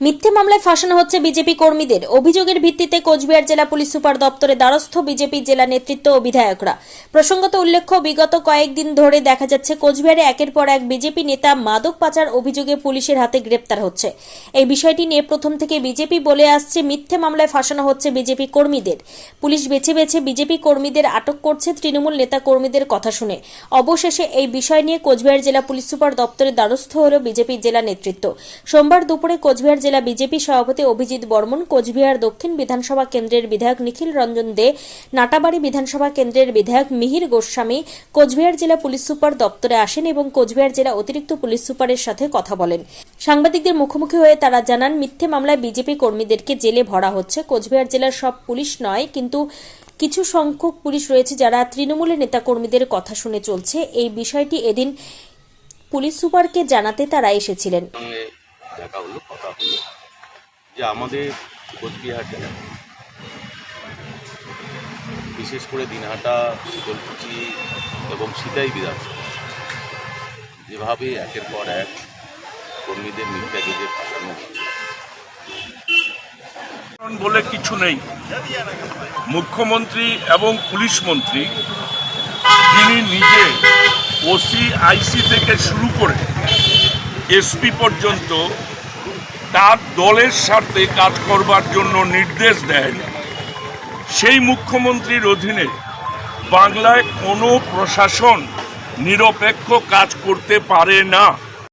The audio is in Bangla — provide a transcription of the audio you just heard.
মিথ্যে মামলায় ফাঁসানো হচ্ছে বিজেপি কর্মীদের। অভিযোগের ভিত্তিতে কোচবিহার জেলা পুলিশ সুপার দপ্তরে দ্বারস্থ বিজেপি জেলা নেতৃত্ব ও বিধায়করা প্রসঙ্গত উল্লেখ্য, বিগত কয়েকদিন ধরে দেখা যাচ্ছে কোচবিহারে একের পর এক বিজেপি নেতা মাদক পাচার অভিযোগে পুলিশের হাতে গ্রেপ্তার হচ্ছে। এই বিষয়টি নিয়ে প্রথম থেকে বিজেপি বলে আসছে, মিথ্যে মামলায় ফাঁসানো হচ্ছে বিজেপি কর্মীদের। পুলিশ বেছে বেছে বিজেপি কর্মীদের আটক করছে তৃণমূল নেতা কর্মীদের কথা শুনে। অবশেষে এই বিষয় নিয়ে কোচবিহার জেলা পুলিশ সুপার দপ্তরে দ্বারস্থ হল বিজেপি জেলা নেতৃত্ব। সোমবার দুপুরে কোচবিহার জেলা বিজেপি সভাপতি অভিজিৎ বর্মন, কোচবিহার দক্ষিণ বিধানসভা কেন্দ্রের বিধায়ক নিখিল রঞ্জন দে, নাটাবাড়ি বিধানসভা কেন্দ্রের বিধায়ক মিহির গোস্বামী, কোচবিহার জেলা পুলিশ সুপার দপ্তরে আসেন এবং কোচবিহার জেলা অতিরিক্ত পুলিশ সুপারের সাথে কথা বলেন। সাংবাদিকদের মুখোমুখি হয়ে তারা জানান, মিথ্যে মামলায় বিজেপি কর্মীদেরকে জেলে ভরা হচ্ছে। কোচবিহার জেলার সব পুলিশ নয়, কিন্তু কিছু সংখ্যক পুলিশ রয়েছে যারা তৃণমূলের নেতাকর্মীদের কথা শুনে চলছে। এই বিষয়টি এদিন পুলিশ সুপারকে জানাতে তারা এসেছিলেন। দেখা হলো। যে আমাদের কোচবিহার জেলায় বিশেষ করে দিনহাটা, শীতলকুচি এবং সিতাই বিধানসভা। যেভাবে একের পর এক কর্মীদের মিথ্যা গেজে ফাঁসানো বলে কিছু নেই। মুখ্যমন্ত্রী এবং পুলিশ মন্ত্রী, তিনি নিজে ওসি আইসি থেকে শুরু করে এসপি পর্যন্ত তার দলের স্বার্থে কাজ করবার জন্য নির্দেশ দেন সেই মুখ্যমন্ত্রীর অধীনে বাংলায় কোনো প্রশাসন নিরপেক্ষ কাজ করতে পারে না।